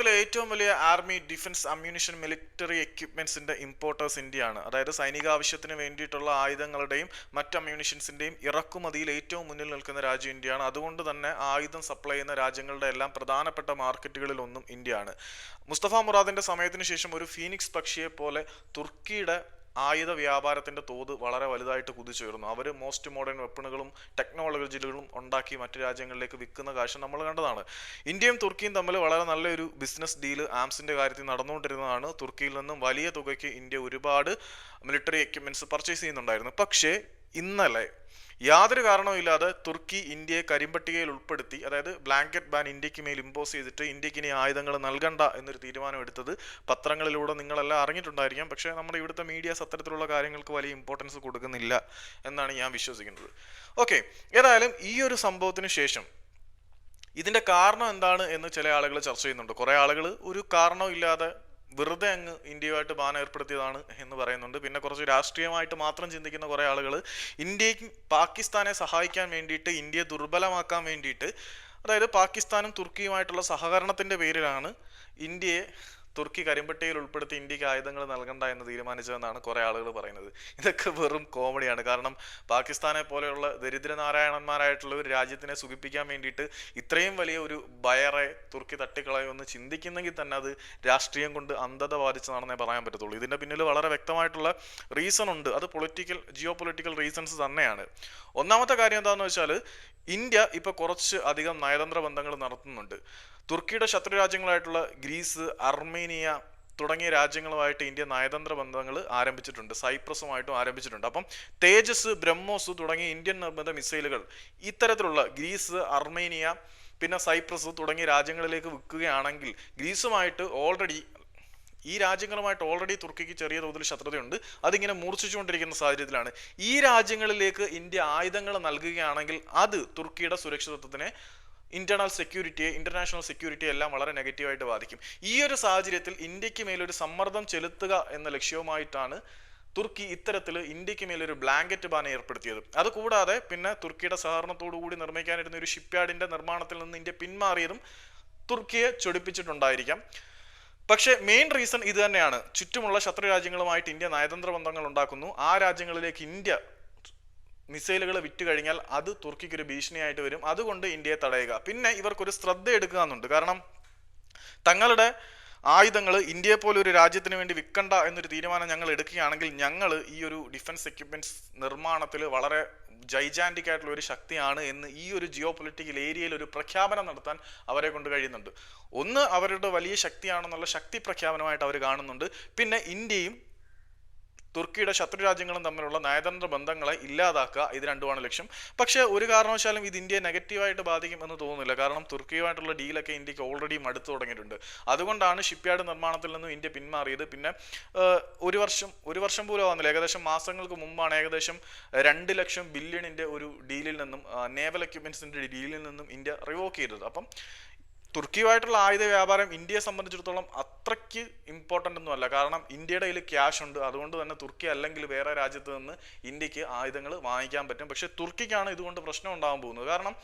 ലോകത്തിലെ ഏറ്റവും വലിയ ആർമി ഡിഫൻസ് അമ്യൂണിഷൻ മിലിറ്ററി എക്യുപ്മെന്റ്സിന്റെ ഇമ്പോർട്ടേഴ്സ് ഇന്ത്യയാണ്. അതായത് സൈനിക ആവശ്യത്തിന് വേണ്ടിയിട്ടുള്ള ആയുധങ്ങളുടെയും മറ്റ് അമ്യൂണിഷൻസിന്റെയും ഇറക്കുമതിയിൽ ഏറ്റവും മുന്നിൽ നിൽക്കുന്ന രാജ്യം ഇന്ത്യയാണ്. അതുകൊണ്ട് തന്നെ ആയുധം സപ്ലൈ ചെയ്യുന്ന രാജ്യങ്ങളുടെ എല്ലാം പ്രധാനപ്പെട്ട മാർക്കറ്റുകളിൽ ഒന്നും ഇന്ത്യയാണ്. മുസ്തഫ മുറാദിന്റെ സമയത്തിന് ശേഷം ഒരു ഫീനിക്സ് പക്ഷിയെ പോലെ തുർക്കിയുടെ ആയുധ വ്യാപാരത്തിന്റെ തോത് വളരെ വലുതായിട്ട് കുതിച്ചുയർന്നു അവർ മോസ്റ്റ് മോഡേൺ വെപ്പണുകളും ടെക്നോളജികളും ഉണ്ടാക്കി മറ്റ് രാജ്യങ്ങളിലേക്ക് വിൽക്കുന്ന കാഴ്ച നമ്മൾ കണ്ടതാണ്. ഇന്ത്യയും തുർക്കിയും തമ്മിൽ വളരെ നല്ലൊരു ബിസിനസ് ഡീൽ ആംസിന്റെ കാര്യത്തിൽ നടന്നുകൊണ്ടിരുന്നതാണ്. തുർക്കിയിൽ നിന്നും വലിയ തുകയ്ക്ക് ഇന്ത്യ ഒരുപാട് മിലിറ്ററി എക്യുപ്മെന്റ്സ് പർച്ചേസ് ചെയ്യുന്നുണ്ടായിരുന്നു. പക്ഷേ ഇന്നലെ യാതൊരു കാരണവുമില്ലാതെ തുർക്കി ഇന്ത്യയെ കരിമ്പട്ടികയിൽ ഉൾപ്പെടുത്തി അതായത് ബ്ലാങ്കറ്റ് ബാൻ ഇന്ത്യയ്ക്ക് മേൽ ഇമ്പോസ് ചെയ്തിട്ട് ഇന്ത്യയ്ക്ക് ഇനി ആയുധങ്ങൾ നൽകണ്ട എന്നൊരു തീരുമാനം എടുത്തത് പത്രങ്ങളിലൂടെ നിങ്ങളെല്ലാം അറിഞ്ഞിട്ടുണ്ടായിരിക്കാം. പക്ഷേ നമ്മുടെ ഇവിടുത്തെ മീഡിയാസ് അത്തരത്തിലുള്ള കാര്യങ്ങൾക്ക് വലിയ ഇമ്പോർട്ടൻസ് കൊടുക്കുന്നില്ല എന്നാണ് ഞാൻ വിശ്വസിക്കുന്നത്. ഓക്കെ ഏതായാലും ഈ ഒരു സംഭവത്തിന് ശേഷം ഇതിന്റെ കാരണം എന്താണ് എന്ന് ചില ആളുകൾ ചർച്ച ചെയ്യുന്നുണ്ട്. കുറേ ആളുകൾ ഒരു കാരണവും ഇല്ലാതെ വെറുതെ അങ്ങ് ഇന്ത്യയുമായിട്ട് ബാൻ ഏർപ്പെടുത്തിയതാണ് എന്ന് പറയുന്നുണ്ട്. പിന്നെ കുറച്ച് രാഷ്ട്രീയമായിട്ട് മാത്രം ചിന്തിക്കുന്ന കുറേ ആളുകൾ ഇന്ത്യയ്ക്ക് പാകിസ്ഥാനെ സഹായിക്കാൻ വേണ്ടിയിട്ട് ഇന്ത്യയെ ദുർബലമാക്കാൻ വേണ്ടിയിട്ട് അതായത് പാകിസ്ഥാനും തുർക്കിയുമായിട്ടുള്ള സഹകരണത്തിന്റെ പേരിലാണ് ഇന്ത്യയെ തുർക്കി കരിമ്പട്ടിയിൽ ഉൾപ്പെടുത്തി ഇന്ത്യയ്ക്ക് ആയുധങ്ങൾ നൽകണ്ട എന്ന് തീരുമാനിച്ചതെന്നാണ് കുറെ ആളുകൾ പറയുന്നത്. ഇതൊക്കെ വെറും കോമഡിയാണ്. കാരണം പാകിസ്ഥാനെ പോലെയുള്ള ദരിദ്രനാരായണന്മാരായിട്ടുള്ള ഒരു രാജ്യത്തിനെ സുഖിപ്പിക്കാൻ വേണ്ടിയിട്ട് ഇത്രയും വലിയ ഒരു ബയറെ തുർക്കി തട്ടിക്കളയുമെന്ന് ചിന്തിക്കുന്നെങ്കിൽ തന്നെ അത് രാഷ്ട്രീയം കൊണ്ട് അന്ധത ബാധിച്ചതാണെന്നേ പറയാൻ പറ്റത്തുള്ളൂ. ഇതിന്റെ പിന്നിൽ വളരെ വ്യക്തമായിട്ടുള്ള റീസൺ ഉണ്ട്. അത് പൊളിറ്റിക്കൽ ജിയോ പൊളിറ്റിക്കൽ റീസൺസ് തന്നെയാണ്. ഒന്നാമത്തെ കാര്യം എന്താണെന്ന് വെച്ചാൽ ഇന്ത്യ ഇപ്പോൾ കുറച്ച് അധികം നയതന്ത്ര ബന്ധങ്ങൾ നടത്തുന്നുണ്ട്. തുർക്കിയുടെ ശത്രു രാജ്യങ്ങളായിട്ടുള്ള ഗ്രീസ് അർമേനിയ തുടങ്ങിയ രാജ്യങ്ങളുമായിട്ട് ഇന്ത്യ നയതന്ത്ര ബന്ധങ്ങൾ ആരംഭിച്ചിട്ടുണ്ട് സൈപ്രസുമായിട്ടും ആരംഭിച്ചിട്ടുണ്ട്. അപ്പം തേജസ് ബ്രഹ്മോസ് തുടങ്ങിയ ഇന്ത്യൻ നിർമ്മിത മിസൈലുകൾ ഇത്തരത്തിലുള്ള ഗ്രീസ് അർമേനിയ പിന്നെ സൈപ്രസ് തുടങ്ങിയ രാജ്യങ്ങളിലേക്ക് വിൽക്കുകയാണെങ്കിൽ ഗ്രീസുമായിട്ട് ഓൾറെഡി ഈ രാജ്യങ്ങളുമായിട്ട് ഓൾറെഡി തുർക്കിക്ക് ചെറിയ തോതിൽ ശത്രുതയുണ്ട്. അതിങ്ങനെ മൂർച്ഛിച്ചുകൊണ്ടിരിക്കുന്ന സാഹചര്യത്തിലാണ്. ഈ രാജ്യങ്ങളിലേക്ക് ഇന്ത്യ ആയുധങ്ങൾ നൽകുകയാണെങ്കിൽ അത് തുർക്കിയുടെ സുരക്ഷിതത്വത്തിനെ ഇന്റേണൽ സെക്യൂരിറ്റിയെ ഇന്റർനാഷണൽ സെക്യൂരിറ്റിയെ എല്ലാം വളരെ നെഗറ്റീവായിട്ട് ബാധിക്കും. ഈ ഒരു സാഹചര്യത്തിൽ ഇന്ത്യയ്ക്ക് മേലൊരു സമ്മർദ്ദം ചെലുത്തുക എന്ന ലക്ഷ്യവുമായിട്ടാണ് തുർക്കി ഇത്തരത്തിൽ ഇന്ത്യയ്ക്ക് മേലൊരു ബ്ലാങ്കറ്റ് ബാൻ ഏർപ്പെടുത്തിയത്. അതുകൂടാതെ പിന്നെ തുർക്കിയുടെ സഹകരണത്തോടു കൂടി നിർമ്മിക്കാനിരുന്ന ഒരു ഷിപ്പ്യാർഡിന്റെ നിർമ്മാണത്തിൽ നിന്ന് ഇന്ത്യ പിന്മാറിയതും തുർക്കിയെ ചൊടിപ്പിച്ചിട്ടുണ്ടായിരിക്കാം. പക്ഷേ മെയിൻ റീസൺ ഇത് തന്നെയാണ്. ചുറ്റുമുള്ള ശത്രു രാജ്യങ്ങളുമായിട്ട് ഇന്ത്യ നയതന്ത്ര ബന്ധങ്ങൾ ഉണ്ടാക്കുന്നു. ആ രാജ്യങ്ങളിലേക്ക് ഇന്ത്യ മിസൈലുകൾ വിറ്റ് കഴിഞ്ഞാൽ അത് തുർക്കിക്ക് ഒരു ഭീഷണിയായിട്ട് വരും. അതുകൊണ്ട് ഇന്ത്യയെ തടയുക. പിന്നെ ഇവർക്കൊരു ശ്രദ്ധ എടുക്കുക എന്നുണ്ട്. കാരണം തങ്ങളുടെ ആയുധങ്ങൾ ഇന്ത്യയെ പോലെ ഒരു രാജ്യത്തിന് വേണ്ടി വിൽക്കണ്ട എന്നൊരു തീരുമാനം ഞങ്ങൾ എടുക്കുകയാണെങ്കിൽ ഞങ്ങൾ ഈ ഒരു ഡിഫൻസ് എക്യുപ്മെന്റ്സ് നിർമ്മാണത്തിൽ വളരെ ജൈജാന്റിക് ആയിട്ടുള്ള ഒരു ശക്തിയാണ് എന്ന് ഈ ഒരു ജിയോ പൊളിറ്റിക്കൽ ഏരിയയിൽ ഒരു പ്രഖ്യാപനം നടത്താൻ അവരെ കൊണ്ട് കഴിയുന്നുണ്ട്. ഒന്ന് അവരുടെ വലിയ ശക്തിയാണെന്നുള്ള ശക്തി പ്രഖ്യാപനമായിട്ട് അവർ കാണുന്നുണ്ട്. പിന്നെ ഇന്ത്യയും തുർക്കിയുടെ ശത്രു രാജ്യങ്ങളും തമ്മിലുള്ള നയതന്ത്ര ബന്ധങ്ങളെ ഇല്ലാതാക്കുക ഇത് രണ്ടുമാണ് ലക്ഷ്യം. പക്ഷേ ഒരു കാരണവശാലും ഇത് ഇന്ത്യയെ നെഗറ്റീവായിട്ട് ബാധിക്കും എന്ന് തോന്നുന്നില്ല. കാരണം തുർക്കിയുമായിട്ടുള്ള ഡീലൊക്കെ ഇന്ത്യയ്ക്ക് ഓൾറെഡി മടുത്തു തുടങ്ങിയിട്ടുണ്ട്. അതുകൊണ്ടാണ് ഷിപ്പ്യാർഡ് നിർമ്മാണത്തിൽ നിന്നും ഇന്ത്യ പിന്മാറിയത്. പിന്നെ ഒരു വർഷം ഒരു വർഷം പോലും ആവുന്നില്ല. ഏകദേശം മാസങ്ങൾക്ക് മുമ്പാണ് ഏകദേശം രണ്ട് ലക്ഷം ബില്യണിന്റെ ഒരു ഡീലിൽ നിന്നും നേവൽ എക്യുപ്മെന്റ്സിന്റെ ഡീലിൽ നിന്നും ഇന്ത്യ റിവോക്ക് ചെയ്തത്. അപ്പം തുർക്കിയുമായിട്ടുള്ള ആയുധ വ്യാപാരം ഇന്ത്യയെ സംബന്ധിച്ചിടത്തോളം അത്രയ്ക്ക് ഇമ്പോർട്ടന്റ് ഒന്നും അല്ല. കാരണം ഇന്ത്യയുടെ കയ്യിൽ ക്യാഷ് ഉണ്ട്. അതുകൊണ്ട് തന്നെ തുർക്കി അല്ലെങ്കിൽ വേറെ രാജ്യത്ത് നിന്ന് ഇന്ത്യയ്ക്ക് ആയുധങ്ങൾ വാങ്ങിക്കാൻ പറ്റും. പക്ഷേ തുർക്കിക്കാണ് ഇതുകൊണ്ട് പ്രശ്നം ഉണ്ടാകാൻ പോകുന്നത്. കാരണം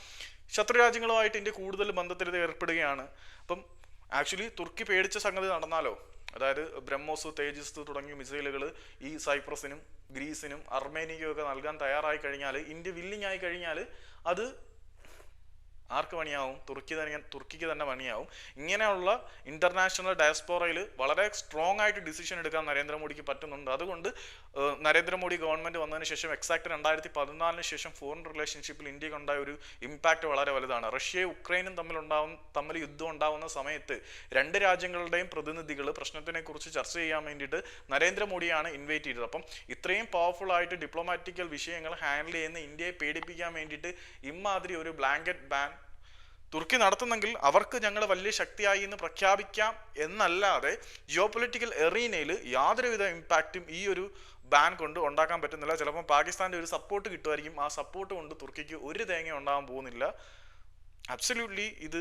ശത്രു രാജ്യങ്ങളുമായിട്ട് ഇന്ത്യ കൂടുതൽ ബന്ധത്തിൽ ഏർപ്പെടുകയാണ്. അപ്പം ആക്ച്വലി തുർക്കി പേടിച്ച സംഗതി നടന്നാലോ? അതായത് ബ്രഹ്മോസ് തേജസ് തുടങ്ങിയ മിസൈലുകൾ ഈ സൈപ്രസിനും ഗ്രീസിനും അർമേനിയയ്ക്കും ഒക്കെ നൽകാൻ തയ്യാറായി കഴിഞ്ഞാൽ ഇന്ത്യ വില്ലിങ് ആയി കഴിഞ്ഞാൽ അത് ആർക്ക് പണിയാവും? തുർക്കി തന്നെ തുർക്കിക്ക് തന്നെ പണിയാവും. ഇങ്ങനെയുള്ള ഇന്റർനാഷണൽ ഡയസ്പോറയിൽ വളരെ സ്ട്രോങ് ആയിട്ട് ഡിസിഷൻ എടുക്കാൻ നരേന്ദ്രമോദിക്ക് പറ്റുന്നുണ്ട്. അതുകൊണ്ട് നരേന്ദ്രമോദി ഗവൺമെന്റ് വന്നതിന് ശേഷം എക്സാക്ട് രണ്ടായിരത്തി പതിനാലിന് ശേഷം ഫോറിൻ റിലേഷൻഷിപ്പിൽ ഇന്ത്യയ്ക്ക് ഉണ്ടായ ഒരു ഇമ്പാക്ട് വളരെ വലുതാണ്. റഷ്യയും ഉക്രൈനും തമ്മിലുണ്ടാവും തമ്മിൽ യുദ്ധം ഉണ്ടാവുന്ന സമയത്ത് രണ്ട് രാജ്യങ്ങളുടെയും പ്രതിനിധികൾ പ്രശ്നത്തിനെ കുറിച്ച് ചർച്ച ചെയ്യാൻ വേണ്ടിയിട്ട് നരേന്ദ്രമോദിയാണ് ഇൻവൈറ്റ് ചെയ്തത്. അപ്പം ഇത്രയും പവർഫുൾ ആയിട്ട് ഡിപ്ലോമാറ്റിക്കൽ വിഷയങ്ങൾ ഹാൻഡിൽ ചെയ്യുന്ന ഇന്ത്യയെ പേടിപ്പിക്കാൻ വേണ്ടിയിട്ട് ഇമാതിരി ഒരു ബ്ലാങ്കറ്റ് ബാൻ തുർക്കി നടത്തുന്നെങ്കിൽ അവർക്ക് ഞങ്ങൾ വലിയ ശക്തിയായി എന്ന് പ്രഖ്യാപിക്കാം എന്നല്ലാതെ ജിയോ പൊളിറ്റിക്കൽ എറീനയിൽ യാതൊരുവിധ ഇമ്പാക്റ്റും ഈ ഒരു ബാൻ കൊണ്ട് ഉണ്ടാക്കാൻ പറ്റുന്നില്ല. ചിലപ്പോൾ പാകിസ്ഥാന്റെ ഒരു സപ്പോർട്ട് കിട്ടുമായിരിക്കും. ആ സപ്പോർട്ട് കൊണ്ട് തുർക്കിക്ക് ഒരു തേങ്ങ ഉണ്ടാകാൻ പോകുന്നില്ല. അബ്സല്യൂട്ട്ലി ഇത്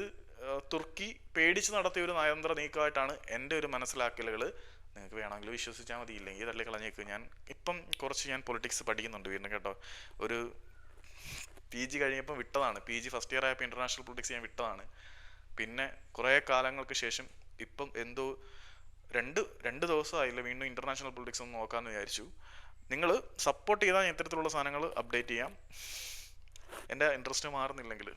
തുർക്കി പേടിച്ച് നടത്തിയ ഒരു നയതന്ത്ര നീക്കമായിട്ടാണ് എന്റെ ഒരു മനസ്സിലാക്കലുകൾ നിങ്ങൾക്ക് വേണമെങ്കിൽ വിശ്വസിച്ചാൽ മതി. ഇല്ലെങ്കിൽ തള്ളി കളഞ്ഞേക്ക് ഞാൻ ഇപ്പം കുറച്ച് ഞാൻ പൊളിറ്റിക്സ് പഠിക്കുന്നുണ്ട് വീണ്ടും കേട്ടോ. ഒരു പി ജി കഴിഞ്ഞപ്പോൾ വിട്ടതാണ്. പി ജി ഫസ്റ്റ് ഇയർ ആയപ്പോൾ ഇന്റർനാഷണൽ പൊളിറ്റിക്സ് ഞാൻ വിട്ടതാണ്. പിന്നെ കുറേ കാലങ്ങൾക്ക് ശേഷം ഇപ്പം എന്തോ രണ്ട് രണ്ട് ദിവസമായില്ല വീണ്ടും ഇന്റർനാഷണൽ പൊളിറ്റിക്സ് ഒന്ന് നോക്കാമെന്ന് വിചാരിച്ചു. നിങ്ങൾ സപ്പോർട്ട് ചെയ്താൽ ഇത്തരത്തിലുള്ള സാധനങ്ങൾ അപ്ഡേറ്റ് ചെയ്യാം. എന്റെ ഇൻട്രസ്റ്റ് മാറുന്നില്ലെങ്കിൽ.